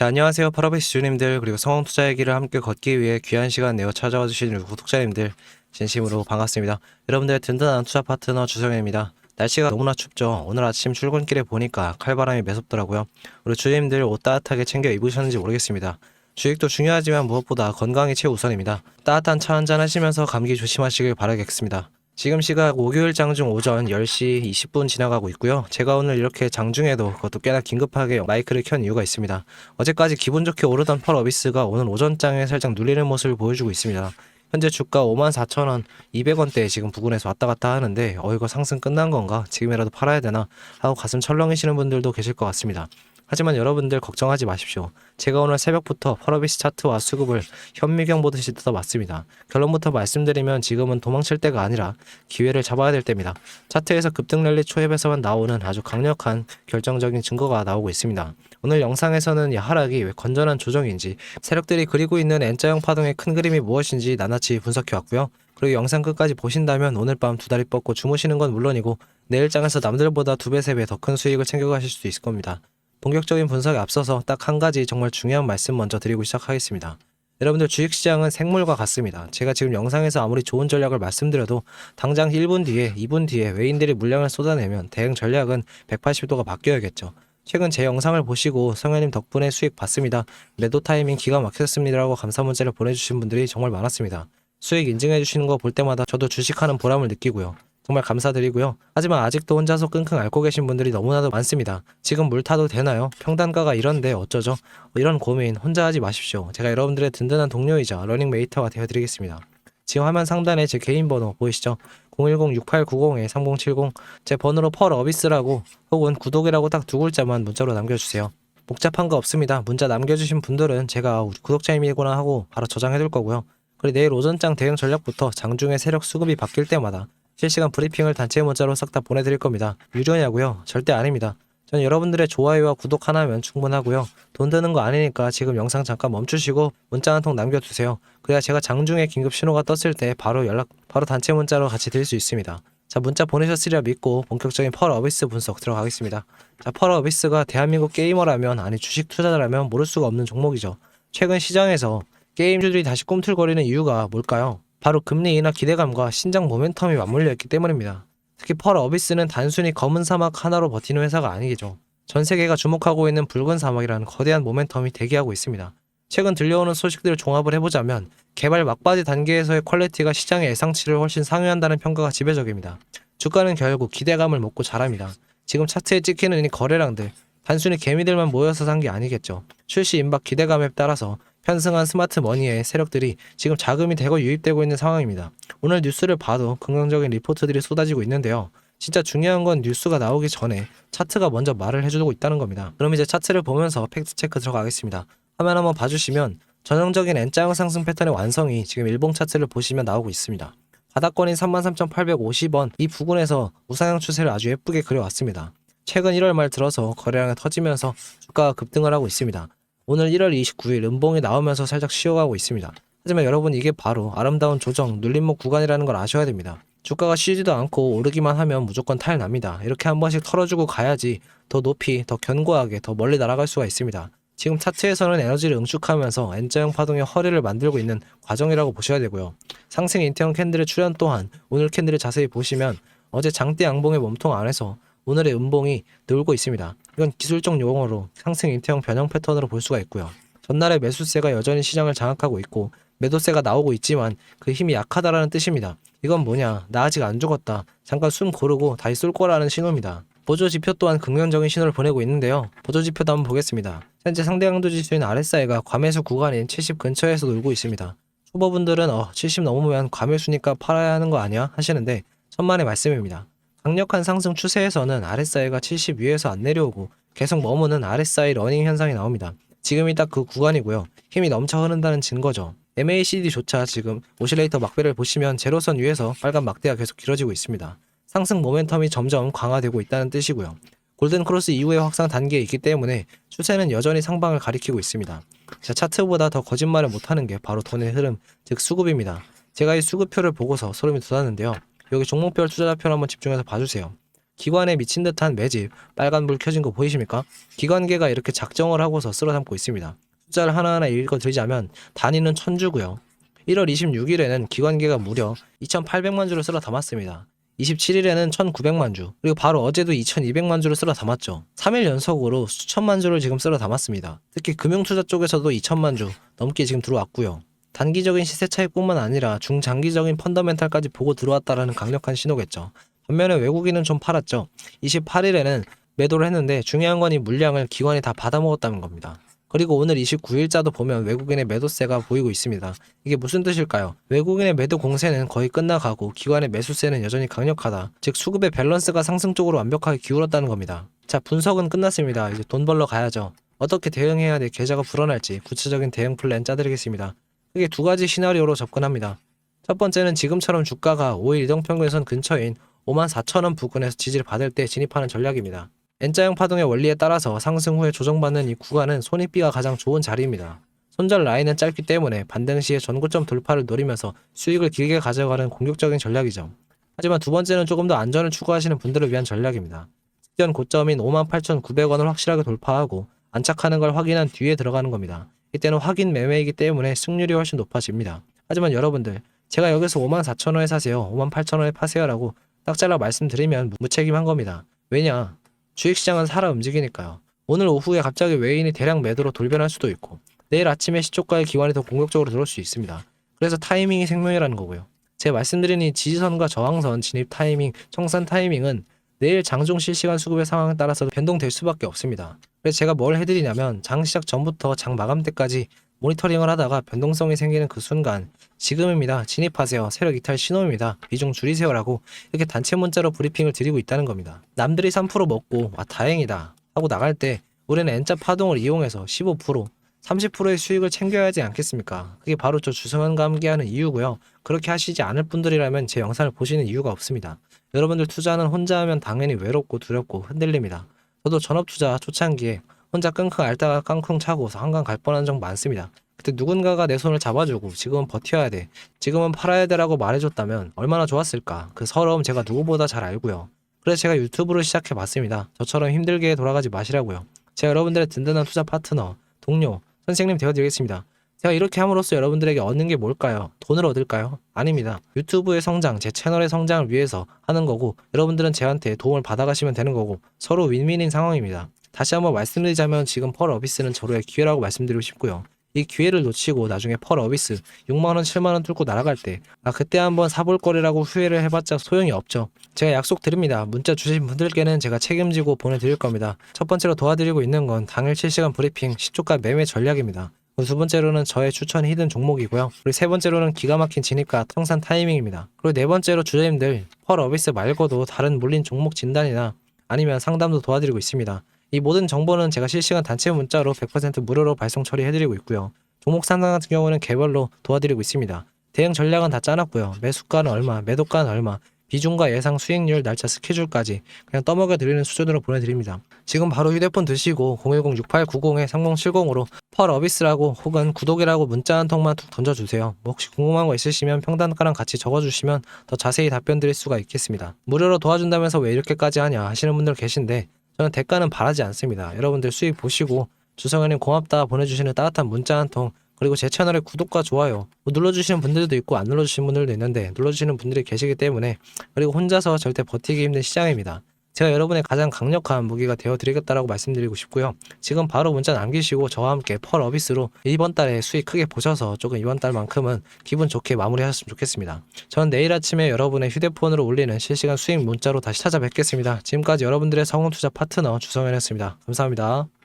자, 안녕하세요. 파라베이스 주님들 그리고 투자의 길을 함께 걷기 위해 귀한 시간 내어 찾아와 주신 구독자님들 진심으로 반갑습니다. 여러분들의 든든한 투자 파트너 주성현입니다. 날씨가 너무나 춥죠. 오늘 아침 출근길에 보니까 칼바람이 매섭더라고요. 우리 주님들 옷 따뜻하게 챙겨 입으셨는지 모르겠습니다. 주식도 중요하지만 무엇보다 건강이 최우선입니다. 따뜻한 차 한잔 하시면서 감기 조심하시길 바라겠습니다. 지금 시각 목요일 장중 오전 10시 20분 지나가고 있고요. 제가 오늘 이렇게 장중에도 그것도 꽤나 긴급하게 마이크를 켠 이유가 있습니다. 어제까지 기분 좋게 오르던 펄 어비스가 오늘 오전장에 살짝 눌리는 모습을 보여주고 있습니다. 현재 주가 54,000원, 200원대에 지금 부근에서 왔다 갔다 하는데 어 이거 상승 끝난 건가? 지금이라도 팔아야 되나? 하고 가슴 철렁이시는 분들도 계실 것 같습니다. 하지만 여러분들 걱정하지 마십시오. 제가 오늘 새벽부터 펄어비스 차트와 수급을 현미경 보듯이 뜯어봤습니다. 결론부터 말씀드리면 지금은 도망칠 때가 아니라 기회를 잡아야 될 때입니다. 차트에서 급등 랠리 초입에서만 나오는 아주 강력한 결정적인 증거가 나오고 있습니다. 오늘 영상에서는 이 하락이 왜 건전한 조정인지 세력들이 그리고 있는 N자형 파동의 큰 그림이 무엇인지 나낱이 분석해 왔고요. 그리고 영상 끝까지 보신다면 오늘 밤 두 다리 뻗고 주무시는 건 물론이고 내일장에서 남들보다 두 배, 세 배 더 큰 수익을 챙겨가실 수도 있을 겁니다. 본격적인 분석에 앞서서 딱 한 가지 정말 중요한 말씀 먼저 드리고 시작하겠습니다. 여러분들 주식시장은 생물과 같습니다. 제가 지금 영상에서 아무리 좋은 전략을 말씀드려도 당장 1분 뒤에, 2분 뒤에 외인들이 물량을 쏟아내면 대응 전략은 180도가 바뀌어야겠죠. 최근 제 영상을 보시고 성현님 덕분에 수익 봤습니다. 매도 타이밍 기가 막혔습니다라고 감사 문자를 보내주신 분들이 정말 많았습니다. 수익 인증해 주시는 거 볼 때마다 저도 주식하는 보람을 느끼고요. 정말 감사드리고요. 하지만 아직도 혼자서 끙끙 앓고 계신 분들이 너무나도 많습니다. 지금 물 타도 되나요? 평단가가 이런데 어쩌죠? 이런 고민 혼자 하지 마십시오. 제가 여러분들의 든든한 동료이자 러닝메이터가 되어드리겠습니다. 지금 화면 상단에 제 개인 번호 보이시죠? 010-6890-3070 제 번호로 펄 어비스라고 혹은 구독이라고 딱 두 글자만 문자로 남겨주세요. 복잡한 거 없습니다. 문자 남겨주신 분들은 제가 우리 구독자님이구나 하고 바로 저장해둘 거고요. 그리고 내일 오전장 대응 전략부터 장중에 세력 수급이 바뀔 때마다 실시간 브리핑을 단체 문자로 싹 다 보내드릴 겁니다. 유료냐고요? 절대 아닙니다. 전 여러분들의 좋아요와 구독 하나면 충분하고요. 돈 드는 거 아니니까 지금 영상 잠깐 멈추시고 문자 한 통 남겨주세요. 그래야 제가 장중에 긴급 신호가 떴을 때 바로 연락, 바로 단체 문자로 같이 드릴 수 있습니다. 자, 문자 보내셨으리라 믿고 본격적인 펄 어비스 분석 들어가겠습니다. 자, 펄 어비스가 대한민국 게이머라면, 아니 주식 투자자라면 모를 수가 없는 종목이죠. 최근 시장에서 게임주들이 다시 꿈틀거리는 이유가 뭘까요? 바로 금리 인하 기대감과 신장 모멘텀이 맞물려 있기 때문입니다. 특히 펄 어비스는 단순히 검은 사막 하나로 버티는 회사가 아니겠죠. 전 세계가 주목하고 있는 붉은 사막이라는 거대한 모멘텀이 대기하고 있습니다. 최근 들려오는 소식들을 종합을 해보자면 개발 막바지 단계에서의 퀄리티가 시장의 예상치를 훨씬 상회한다는 평가가 지배적입니다. 주가는 결국 기대감을 먹고 자랍니다. 지금 차트에 찍히는 이 거래량들 단순히 개미들만 모여서 산 게 아니겠죠. 출시 임박 기대감에 따라서 편승한 스마트 머니의 세력들이 지금 자금이 대거 유입되고 있는 상황입니다. 오늘 뉴스를 봐도 긍정적인 리포트들이 쏟아지고 있는데요. 진짜 중요한 건 뉴스가 나오기 전에 차트가 먼저 말을 해주고 있다는 겁니다. 그럼 이제 차트를 보면서 팩트 체크 들어가겠습니다. 화면 한번 봐주시면 전형적인 N자형 상승 패턴의 완성이 지금 일봉 차트를 보시면 나오고 있습니다. 바닥권인 33,850원 이 부근에서 우상향 추세를 아주 예쁘게 그려왔습니다. 최근 1월 말 들어서 거래량이 터지면서 주가가 급등을 하고 있습니다. 오늘 1월 29일 음봉이 나오면서 살짝 쉬어가고 있습니다. 하지만 여러분 이게 바로 아름다운 조정 눌림목 구간이라는 걸 아셔야 됩니다. 주가가 쉬지도 않고 오르기만 하면 무조건 탈납니다. 이렇게 한 번씩 털어주고 가야지 더 높이, 더 견고하게, 더 멀리 날아갈 수가 있습니다. 지금 차트에서는 에너지를 응축하면서 N자형 파동의 허리를 만들고 있는 과정이라고 보셔야 되고요. 상승 인태형 캔들의 출현 또한 오늘 캔들을 자세히 보시면 어제 장대 양봉의 몸통 안에서 오늘의 음봉이 늘고 있습니다. 이건 기술적 용어로 상승 인태형 변형 패턴으로 볼 수가 있고요. 전날의 매수세가 여전히 시장을 장악하고 있고 매도세가 나오고 있지만 그 힘이 약하다라는 뜻입니다. 이건 뭐냐? 나 아직 안 죽었다. 잠깐 숨 고르고 다시 쏠 거라는 신호입니다. 보조 지표 또한 긍정적인 신호를 보내고 있는데요. 보조 지표도 한번 보겠습니다. 현재 상대 강도 지수인 RSI가 과매수 구간인 70 근처에서 놀고 있습니다. 초보분들은 어, 70 넘으면 과매수니까 팔아야 하는 거 아니야? 하시는데 천만의 말씀입니다. 강력한 상승 추세에서는 RSI가 70 위에서 안 내려오고 계속 머무는 RSI 러닝 현상이 나옵니다. 지금이 딱 그 구간이고요. 힘이 넘쳐 흐른다는 증거죠. MACD조차 지금 오실레이터 막배를 보시면 제로선 위에서 빨간 막대가 계속 길어지고 있습니다. 상승 모멘텀이 점점 강화되고 있다는 뜻이고요. 골든 크로스 이후의 확산 단계에 있기 때문에 추세는 여전히 상방을 가리키고 있습니다. 자, 차트보다 더 거짓말을 못하는 게 바로 돈의 흐름, 즉 수급입니다. 제가 이 수급표를 보고서 소름이 돋았는데요. 여기 종목별 투자자표를 한번 집중해서 봐주세요. 기관에 미친 듯한 매집, 빨간불 켜진 거 보이십니까? 기관계가 이렇게 작정을 하고서 쓸어 담고 있습니다. 숫자를 하나하나 읽어드리자면 단위는 천주고요. 1월 26일에는 기관계가 무려 2,800만 주를 쓸어 담았습니다. 27일에는 1,900만 주, 그리고 바로 어제도 2,200만 주를 쓸어 담았죠. 3일 연속으로 수천만 주를 지금 쓸어 담았습니다. 특히 금융투자 쪽에서도 2천만 주 넘게 지금 들어왔고요. 단기적인 시세 차익뿐만 아니라 중장기적인 펀더멘탈까지 보고 들어왔다라는 강력한 신호겠죠. 반면에 외국인은 좀 팔았죠. 28일에는 매도를 했는데 중요한 건 이 물량을 기관이 다 받아먹었다는 겁니다. 그리고 오늘 29일자도 보면 외국인의 매도세가 보이고 있습니다. 이게 무슨 뜻일까요? 외국인의 매도 공세는 거의 끝나가고 기관의 매수세는 여전히 강력하다. 즉 수급의 밸런스가 상승 쪽으로 완벽하게 기울었다는 겁니다. 자 분석은 끝났습니다. 이제 돈 벌러 가야죠. 어떻게 대응해야 내 계좌가 불어날지 구체적인 대응 플랜 짜드리겠습니다. 크게 두 가지 시나리오로 접근합니다. 첫 번째는 지금처럼 주가가 5일 이동평균선 근처인 54,000원 부근에서 지지를 받을 때 진입하는 전략입니다. N자형 파동의 원리에 따라서 상승 후에 조정받는 이 구간은 손익비가 가장 좋은 자리입니다. 손절 라인은 짧기 때문에 반등 시에 전고점 돌파를 노리면서 수익을 길게 가져가는 공격적인 전략이죠. 하지만 두 번째는 조금 더 안전을 추구하시는 분들을 위한 전략입니다. 직전 고점인 58,900원을 확실하게 돌파하고 안착하는 걸 확인한 뒤에 들어가는 겁니다. 이때는 확인 매매이기 때문에 승률이 훨씬 높아집니다. 하지만 여러분들, 제가 여기서 54,000원에 사세요, 58,000원에 파세요라고 딱 잘라 말씀드리면 무책임한 겁니다. 왜냐? 주식시장은 살아 움직이니까요. 오늘 오후에 갑자기 외인이 대량 매도로 돌변할 수도 있고 내일 아침에 시초가의 기관이 더 공격적으로 들어올 수 있습니다. 그래서 타이밍이 생명이라는 거고요. 제가 말씀드린 이 지지선과 저항선 진입 타이밍, 청산 타이밍은 내일 장중 실시간 수급의 상황에 따라서 변동될 수밖에 없습니다. 그래서 제가 뭘 해드리냐면 장 시작 전부터 장 마감 때까지 모니터링을 하다가 변동성이 생기는 그 순간 지금입니다. 진입하세요. 세력 이탈 신호입니다. 비중 줄이세요라고 이렇게 단체 문자로 브리핑을 드리고 있다는 겁니다. 남들이 3% 먹고 와 다행이다 하고 나갈 때 우리는 N자 파동을 이용해서 15% 30%의 수익을 챙겨야 하지 않겠습니까? 그게 바로 저 주성현과 함께하는 이유고요. 그렇게 하시지 않을 분들이라면 제 영상을 보시는 이유가 없습니다. 여러분들 투자는 혼자 하면 당연히 외롭고 두렵고 흔들립니다. 저도 전업 투자 초창기에 혼자 끙끙 앓다가 깡쿵 차고서 한강 갈 뻔한 적 많습니다. 그때 누군가가 내 손을 잡아주고 지금은 버텨야 돼. 지금은 팔아야 돼라고 말해줬다면 얼마나 좋았을까. 그 서러움 제가 누구보다 잘 알고요. 그래서 제가 유튜브를 시작해 봤습니다. 저처럼 힘들게 돌아가지 마시라고요. 제가 여러분들의 든든한 투자 파트너, 동료, 선생님 되어드리겠습니다. 제가 이렇게 함으로써 여러분들에게 얻는 게 뭘까요? 돈을 얻을까요? 아닙니다. 유튜브의 성장, 제 채널의 성장을 위해서 하는 거고 여러분들은 저한테 도움을 받아가시면 되는 거고 서로 윈윈인 상황입니다. 다시 한번 말씀드리자면 지금 펄 어비스는 저로의 기회라고 말씀드리고 싶고요. 이 기회를 놓치고 나중에 펄 어비스 6만원, 7만원 뚫고 날아갈 때, 아, 그때 한번 사볼 거리라고 후회를 해봤자 소용이 없죠. 제가 약속 드립니다. 문자 주신 분들께는 제가 책임지고 보내드릴 겁니다. 첫 번째로 도와드리고 있는 건 당일 실시간 브리핑, 시초가 매매 전략입니다. 두 번째로는 저의 추천 히든 종목이고요. 그리고 세 번째로는 기가 막힌 진입과 통산 타이밍입니다. 그리고 네 번째로 주주님들 펄 어비스 말고도 다른 물린 종목 진단이나 아니면 상담도 도와드리고 있습니다. 이 모든 정보는 제가 실시간 단체 문자로 100% 무료로 발송 처리해드리고 있고요. 종목 상담 같은 경우는 개별로 도와드리고 있습니다. 대응 전략은 다 짜놨고요. 매수가는 얼마, 매도가는 얼마, 비중과 예상 수익률, 날짜 스케줄까지 그냥 떠먹여 드리는 수준으로 보내드립니다. 지금 바로 휴대폰 드시고 010-6890-3070으로 펄 어비스라고 혹은 구독이라고 문자 한 통만 툭 던져주세요. 뭐 혹시 궁금한 거 있으시면 평단가랑 같이 적어주시면 더 자세히 답변 드릴 수가 있겠습니다. 무료로 도와준다면서 왜 이렇게까지 하냐 하시는 분들 계신데 저는 대가는 바라지 않습니다. 여러분들 수익 보시고 주성현님 고맙다 보내주시는 따뜻한 문자 한 통 그리고 제 채널에 구독과 좋아요 뭐 눌러주시는 분들도 있고 안 눌러주시는 분들도 있는데 눌러주시는 분들이 계시기 때문에 그리고 혼자서 절대 버티기 힘든 시장입니다. 제가 여러분의 가장 강력한 무기가 되어드리겠다라고 말씀드리고 싶고요. 지금 바로 문자 남기시고 저와 함께 펄 어비스로 이번 달에 수익 크게 보셔서 조금 이번 달만큼은 기분 좋게 마무리하셨으면 좋겠습니다. 전 내일 아침에 여러분의 휴대폰으로 올리는 실시간 수익 문자로 다시 찾아뵙겠습니다. 지금까지 여러분들의 성공 투자 파트너 주성현이었습니다. 감사합니다.